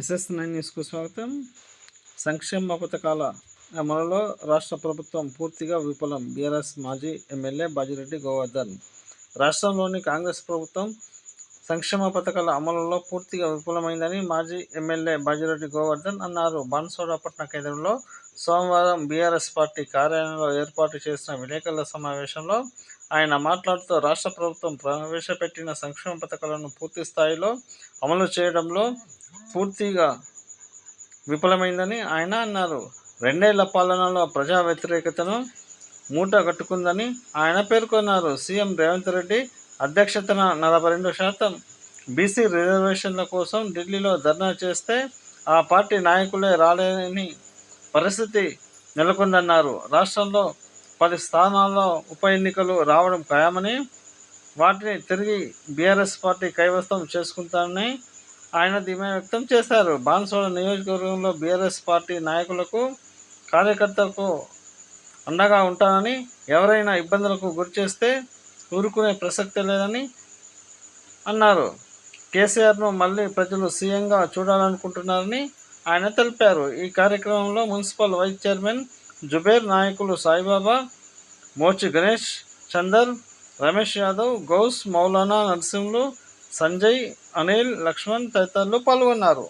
SS nine న్యూస్కు స్వాగతం. సంక్షేమ పథకాల అమలులో రాష్ట్ర ప్రభుత్వం పూర్తిగా విఫలం. బీఆర్ఎస్ మాజీ ఎమ్మెల్యే బాజిరెడ్డి గోవర్ధన్. రాష్ట్రంలోని కాంగ్రెస్ ప్రభుత్వం సంక్షేమ పథకాల అమలులో పూర్తిగా విఫలమైందని మాజీ ఎమ్మెల్యే బాజిరెడ్డి గోవర్ధన్ అన్నారు. బాన్సోడా కేంద్రంలో సోమవారం బీఆర్ఎస్ పార్టీ కార్యాలయంలో ఏర్పాటు చేసిన విలేకరుల సమావేశంలో ఆయన మాట్లాడుతూ రాష్ట్ర ప్రభుత్వం ప్రవేశపెట్టిన సంక్షేమ పథకాలను పూర్తి స్థాయిలో అమలు చేయడంలో పూర్తిగా విఫలమైందని ఆయన అన్నారు. రెండేళ్ళ పాలనలో ప్రజా వ్యతిరేకతను మూట కట్టుకుందని ఆయన పేర్కొన్నారు. సీఎం రేవంత్ రెడ్డి అధ్యక్షతన నలభై రెండు శాతం బీసీ రిజర్వేషన్ల కోసం ఢిల్లీలో ధర్నా చేస్తే ఆ పార్టీ నాయకులే రాలేని పరిస్థితి నెలకొందన్నారు. రాష్ట్రంలో పది స్థానాల్లో ఉప ఎన్నికలు రావడం ఖాయమని వాటిని తిరిగి బీఆర్ఎస్ పార్టీ కైవసం చేసుకుంటానని ఆయన ధీమా వ్యక్తం చేశారు. బాన్సోడ నియోజకవర్గంలో బీఆర్ఎస్ పార్టీ నాయకులకు కార్యకర్తలకు అండగా ఉంటానని ఎవరైనా ఇబ్బందులకు గురి చేస్తే ఊరుకునే ప్రసక్తి లేదని అన్నారు. కేసీఆర్ను మళ్ళీ ప్రజలు సీఎంగా చూడాలనుకుంటున్నారని ఆయన తెలిపారు. ఈ కార్యక్రమంలో మున్సిపల్ వైస్ చైర్మన్ జుబేర్ నాయకులు సాయిబాబా మోచి గణేష్ చందర్ రమేష్ యాదవ్ గౌస్ మౌలానా నర్సింహులు సంజయ్ అనిల్ లక్ష్మణ్ తదితరులు పాల్గొన్నారు.